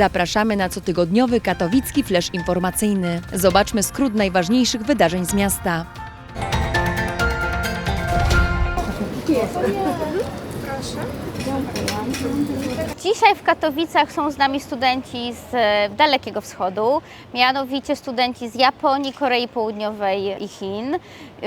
Zapraszamy na cotygodniowy katowicki flash informacyjny. Zobaczmy skrót najważniejszych wydarzeń z miasta. Dzisiaj w Katowicach są z nami studenci z e, Dalekiego Wschodu, mianowicie studenci z Japonii, Korei Południowej i Chin.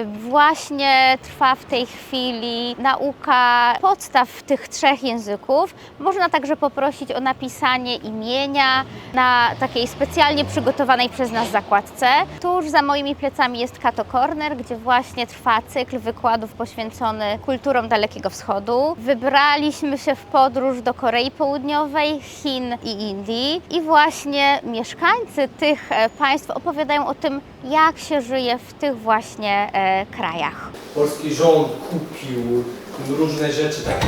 Właśnie trwa w tej chwili nauka podstaw tych trzech języków. Można także poprosić o napisanie imienia na takiej specjalnie przygotowanej przez nas zakładce. Tuż za moimi plecami jest Kato Corner, gdzie właśnie trwa cykl wykładów poświęcony kulturom Dalekiego Wschodu. Wybraliśmy się w podróż do Korei Południowej, Chin i Indii i właśnie mieszkańcy tych e, państw opowiadają o tym, jak się żyje w tych właśnie e, krajach. polski rząd kupił różne rzeczy takie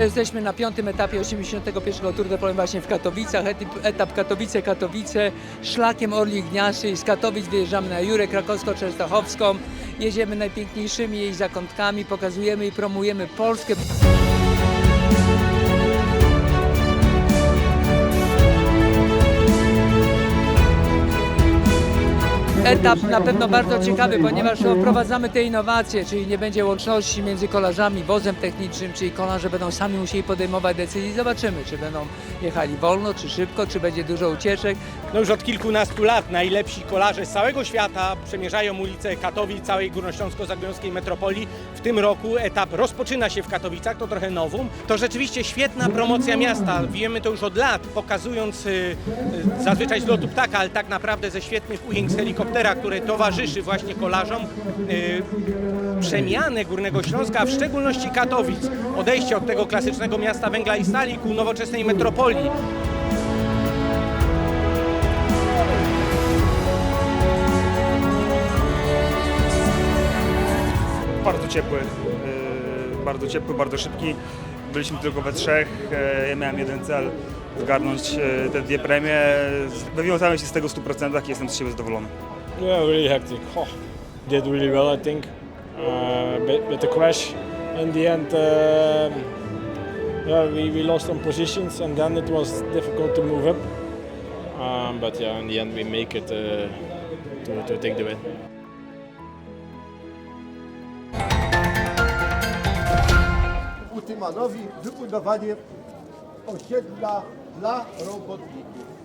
Jesteśmy na piątym etapie 81 Tour de Pologne właśnie w Katowicach. Etap- Katowice-Katowice. Szlakiem Orlik Gniaszy. Z Katowic wyjeżdżamy na Jurę Krakowsko-Częstochowską. Jedziemy najpiękniejszymi jej zakątkami, pokazujemy i promujemy Polskę. Etap na pewno bardzo ciekawy, ponieważ wprowadzamy te innowacje, czyli nie będzie łączności między kolarzami, wozem technicznym, czyli kolarze będą sami musieli podejmować decyzje. Zobaczymy, czy będą jechali wolno, czy szybko, czy będzie dużo ucieczek. No już od kilkunastu lat najlepsi kolarze z całego świata przemierzają ulice Katowic, całej Górnośląsko-Zagłębiowskiej metropolii. W tym roku etap rozpoczyna się w Katowicach, to trochę nowum. To rzeczywiście świetna promocja miasta. Wiemy to już od lat, pokazując y, y, zazwyczaj z lotu ptaka, ale tak naprawdę ze świetnych ujęć z helikoptera, które towarzyszy właśnie kolarzom. Y, przemianę Górnego Śląska, a w szczególności Katowic. Odejście od tego klasycznego miasta węgla i stali ku nowoczesnej metropolii. bardzo ciepły, yy, bardzo ciepły, bardzo szybki. Byliśmy tylko we trzech, yy, ja miałem jeden cel, zgarnąć te dwie premie. Wywiązałem się z tego w 100% i jestem z siebie zadowolony. Yeah, really hectic. Oh, did really well, I think. Uh, but, but the crash in the end, um yeah, we, we lost some positions, and then it was difficult to move up. Um, but yeah, in the end, we make it uh, to, to take the win. Utymanowi wybudowanie osiedla dla robotników.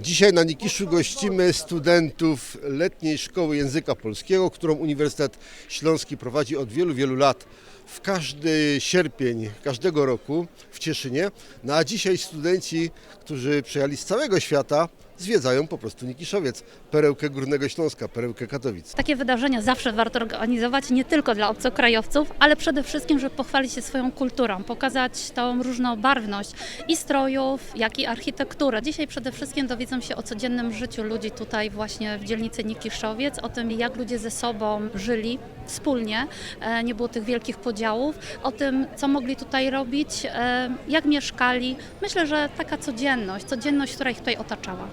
Dzisiaj na Nikiszu gościmy studentów letniej szkoły języka polskiego, którą Uniwersytet Śląski prowadzi od wielu, wielu lat. W każdy sierpień każdego roku w Cieszynie. No a dzisiaj studenci, którzy przyjechali z całego świata, zwiedzają po prostu Nikiszowiec, perełkę Górnego Śląska, perełkę Katowic. Takie wydarzenia zawsze warto organizować nie tylko dla obcokrajowców, ale przede wszystkim, żeby pochwalić się swoją kulturą, pokazać tą różnobarwność i strojów, jak i architekturę. Dzisiaj przede wszystkim dowiedzą się o codziennym życiu ludzi tutaj właśnie w dzielnicy Nikiszowiec, o tym jak ludzie ze sobą żyli wspólnie, e, nie było tych wielkich podziałów, o tym co mogli tutaj robić, e, jak mieszkali. Myślę, że taka codzienność, codzienność, która ich tutaj otaczała.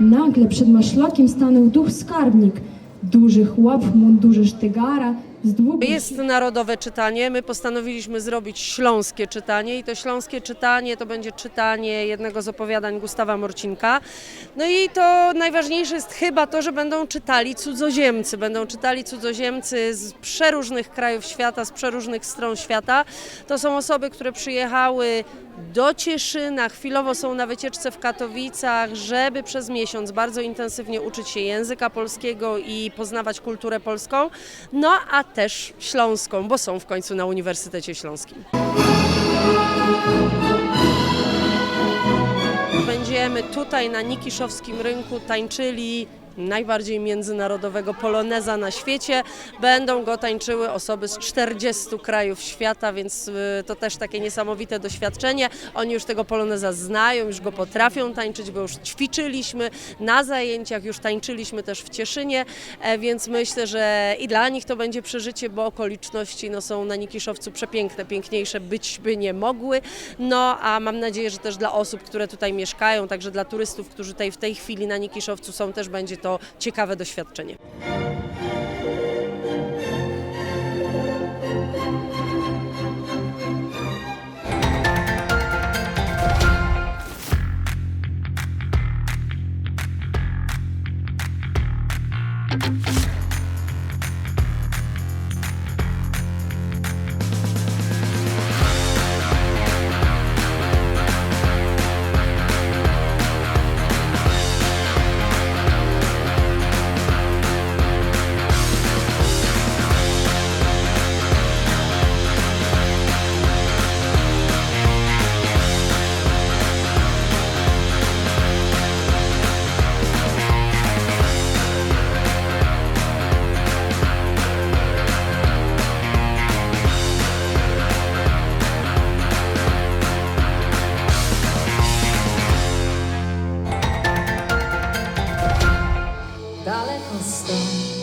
Nagle przed maszlakiem stanął duch skarbnik. Duży chłop w mundurze sztygara Jest narodowe czytanie. My postanowiliśmy zrobić śląskie czytanie i to śląskie czytanie to będzie czytanie jednego z opowiadań Gustawa Morcinka. No i to najważniejsze jest chyba to, że będą czytali cudzoziemcy. Będą czytali cudzoziemcy z przeróżnych krajów świata, z przeróżnych stron świata. To są osoby, które przyjechały do Cieszyna, chwilowo są na wycieczce w Katowicach, żeby przez miesiąc bardzo intensywnie uczyć się języka polskiego i poznawać kulturę polską, no a też śląską, bo są w końcu na Uniwersytecie Śląskim. Będziemy tutaj na Nikiszowskim rynku tańczyli najbardziej międzynarodowego poloneza na świecie. Będą go tańczyły osoby z 40 krajów świata, więc y, to też takie niesamowite doświadczenie. Oni już tego poloneza znają, już go potrafią tańczyć, bo już ćwiczyliśmy na zajęciach, już tańczyliśmy też w Cieszynie, e, więc myślę, że i dla nich to będzie przeżycie, bo okoliczności no, są na Nikiszowcu przepiękne, piękniejsze być by nie mogły. No a mam nadzieję, że też dla osób, które tutaj mieszkają, także dla turystów, którzy tutaj w tej chwili na Nikiszowcu są, też będzie to ciekawe doświadczenie. Daleko stąd.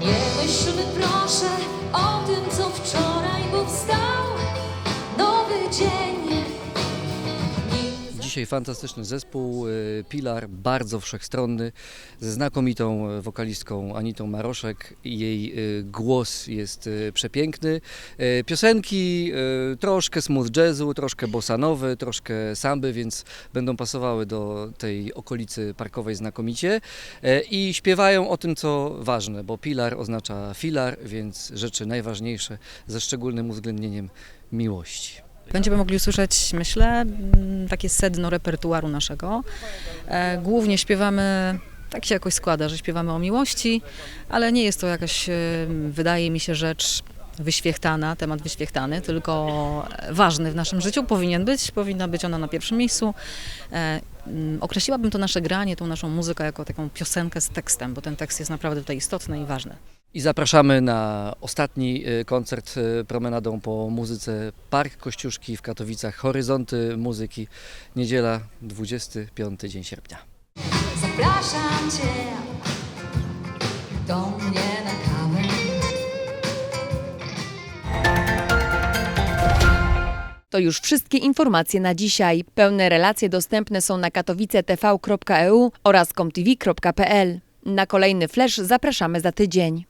Nie myślmy proszę o tym, co wczoraj, bo wstał Dzisiaj fantastyczny zespół, y, Pilar, bardzo wszechstronny, ze znakomitą y, wokalistką Anitą Maroszek. Jej y, głos jest przepiękny. Piosenki troszkę smooth jazzu, troszkę bossanowy, troszkę samby, więc będą pasowały do tej okolicy parkowej znakomicie. E, I śpiewają o tym, co ważne, bo Pilar oznacza filar, więc rzeczy najważniejsze ze szczególnym uwzględnieniem miłości. Będziemy mogli usłyszeć, myślę, mm, takie sedno repertuaru naszego. E, Głównie śpiewamy, tak się jakoś składa, że śpiewamy o miłości, ale nie jest to jakaś, e, wydaje mi się, rzecz wyświechtana, temat wyświechtany, tylko ważny w naszym życiu, powinien być, powinna być ona na pierwszym miejscu. E, mm, Określiłabym to nasze granie, tą naszą muzykę jako taką piosenkę z tekstem, bo ten tekst jest naprawdę tutaj istotny i ważny. I zapraszamy na ostatni y, koncert y, promenadą po muzyce Park Kościuszki w Katowicach. Horyzonty muzyki. Niedziela, 25 dzień sierpnia. Zapraszam Cię do mnie na kawę. To już wszystkie informacje na dzisiaj. Pełne relacje dostępne są na katowicetv.eu oraz comtv.pl. Na kolejny flash zapraszamy za tydzień.